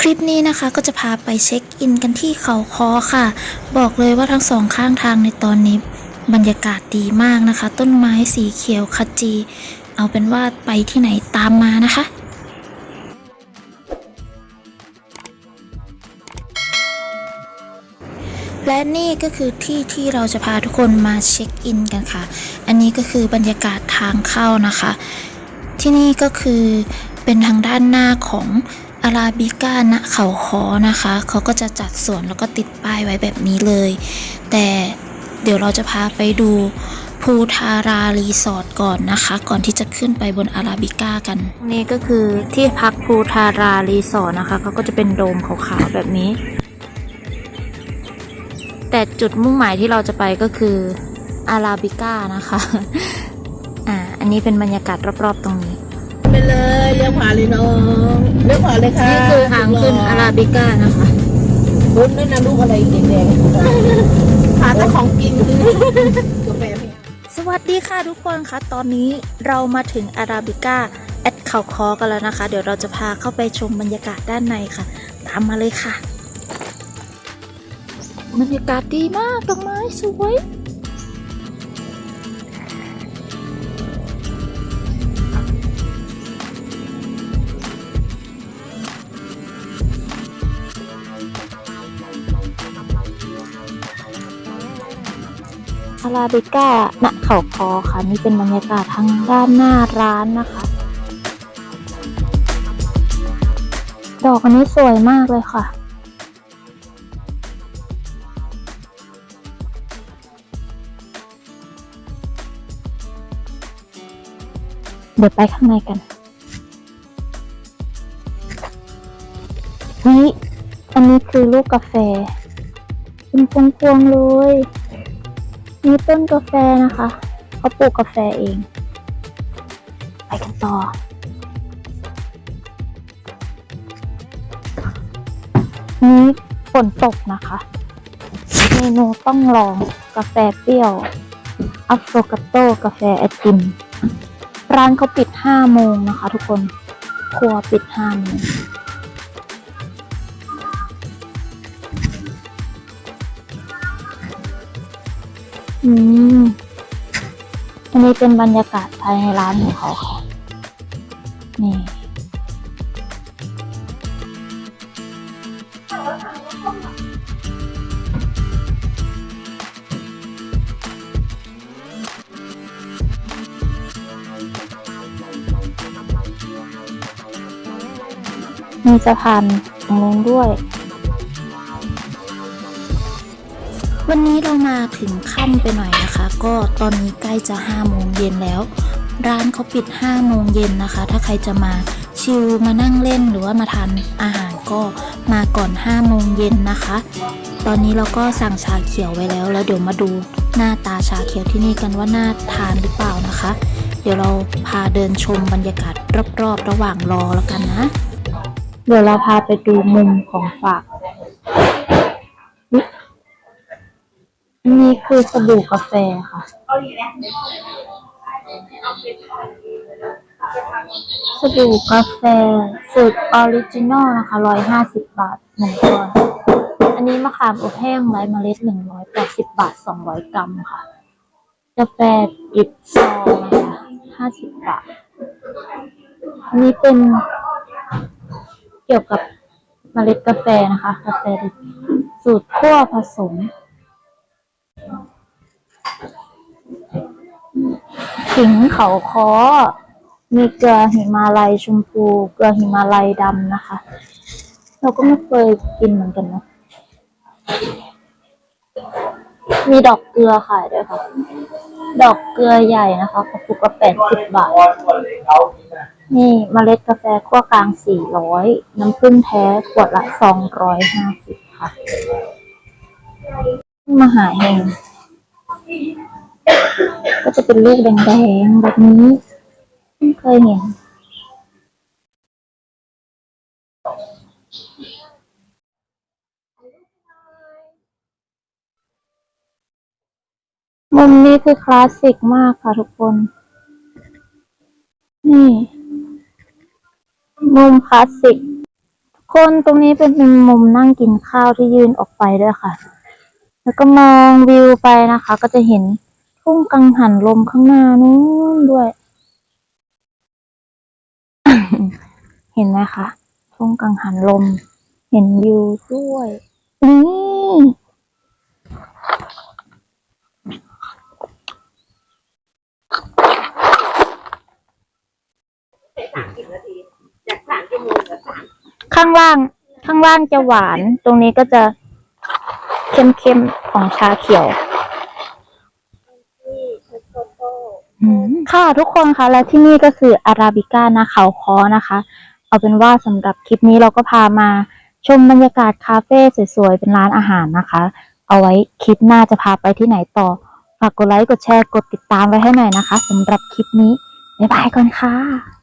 คลิปนี้นะคะก็จะพาไปเช็คอินกันที่เขาคอค่ะ บอกเลยว่าทั้งสองข้างทางในตอนนี้ บรรยากาศดีมากนะคะ ต้นไม้สีเขียวขจี เอาเป็นว่าไปที่ไหนตามมานะคะและนี่ก็คือที่ที่เราจะพาทุกคนมาเช็คอินกันค่ะ อันนี้ก็คือบรรยากาศทางเข้านะคะ ที่นี่ก็คือเป็นทางด้านหน้าของ อาราบิก้าณเขาคอนะคะ เขาก็จะจัดสวนแล้วก็ติดป้ายไว้แบบนี้เลย แต่เดี๋ยวเราจะพาไปดูภูทารารีสอร์ทก่อนนะคะ ก่อนที่จะขึ้นไปบนอาราบิก้ากันนี่ก็คือที่พักภูทารารีสอร์ทนะคะเขาก็จะเป็นโดมขาวๆแบบนี้ แต่จุดมุ่งหมายที่เราจะไปก็คืออาราบิก้านะคะอ่าอันนี้เป็นบรรยากาศรอบๆตรงนี้ เลยเลี้ยวขวาเลยน้องเลี้ยวขวาเลยค่ะนี่คือทางขึ้นอาราบิก้านะคะบุญนั่นนะลูกอะไรแดงๆหาแต่ของกินคือกาแฟไม่เอาสวัสดีค่ะทุกคนคะตอนนี้เรามาถึงอาราบิก้าแอดเขาคอกันแล้วนะคะ เดี๋ยวเราจะพาเข้าไปชมบรรยากาศด้านในค่ะ ตามมาเลยค่ะ บรรยากาศดีมากดอกไม้สวย อาราบิก้าณเขาคอค่ะนี่เป็นบรรยากาศทางด้านหน้าร้านนะคะ ดอกอันนี้สวยมากเลยค่ะเดี๋ยวไปข้างในกันนี่อันนี้คือลูกกาแฟ เป็นพวงๆเลย มีต้นกาแฟนะคะเขาปลูกกาแฟเอง ไปกันต่อ นี้ฝนตกนะคะ เมนูต้องลองกาแฟเปรี้ยวอัฟโฟกาโต้กาแฟไอติม ร้านเขาปิดห้าโมงนะคะทุกคน ครัวปิดห้าโมง อืม อันนี้เป็นบรรยากาศภายในร้านของเขาค่ะ นี่ มีสะพานตรงนู้นด้วย วันนี้เรามาถึงค่ำไปหน่อยนะคะ ก็ตอนนี้ใกล้จะ5โมงเย็นแล้ว ร้านเขาปิด5โมงเย็นนะคะ ถ้าใครจะมาชิลมานั่งเล่นหรือว่ามาทานอาหารก็มาก่อน5โมงเย็นนะคะ ตอนนี้เราก็สั่งชาเขียวไว้แล้ว แล้วเดี๋ยวมาดูหน้าตาชาเขียวที่นี่กันว่าน่าทานหรือเปล่านะคะ เดี๋ยวเราพาเดินชมบรรยากาศรอบๆ ระหว่างรอแล้วกันนะ เดี๋ยวเราพาไปดูมุมของฝาก นี่คือสบู่กาแฟค่ะ สบู่กาแฟสูตรออริจินอลนะคะร้อยห้าสิบบาทหนึ่งก้อน อันนี้มะขามอบแห้งไร้เมล็ดหนึ่งร้อยแปดสิบบาทสองร้อยกรัมค่ะ กาแฟดิบซองนะคะห้าสิบบาท อันนี้เป็นเกี่ยวกับเมล็ดกาแฟนะคะ กาแฟสูตรคั่วผสม ขิงเขาคอมีเกลือหิมาลัยชมพู เกลือหิมาลัยดำนะคะ เราก็ไม่เคยกินเหมือนกันเนะ มีดอกเกลือขายด้วยค่ะ ดอกเกลือใหญ่นะคะกระปุกละแปดสิบบาท นี่เมล็ดกาแฟขั้วกลางสี่ร้อย น้ำผึ้งแท้ขวดละสองร้อยห้าสิบค่ะ มหาเฮง ก็จะเป็นลูกแดงๆแบบนี้เพิ่เคยเห็นมุมนี้คือคลาสสิกมากค่ะทุกคน นี่ มุมคลาสสิก คนตรงนี้เป็นมุมนั่งกินข้าวที่ยืนออกไปด้วยค่ะ แล้วก็มองวิวไปนะคะ ก็จะเห็น ทุ่งกังหันลมข้างหน้านู้นด้วย เห็นไหมคะทุ่งกังหันลม เห็นวิวด้วยนี่ข้างล่าง ข้างล่างจะหวาน ตรงนี้ก็จะเข้มๆของชาเขียว อืม ค่ะทุกคนคะและที่นี่ก็คืออาราบิก้านาเขาคอนะคะ เอาเป็นว่าสำหรับคลิปนี้เราก็พามาชมบรรยากาศคาเฟ่สวยๆ เป็นร้านอาหารนะคะ เอาไว้คลิปหน้าจะพาไปที่ไหนต่อ ฝากกดไลค์ กดแชร์ กดติดตามไว้ให้หน่อยนะคะสำหรับคลิปนี้ บ๊ายบายก่อนค่ะ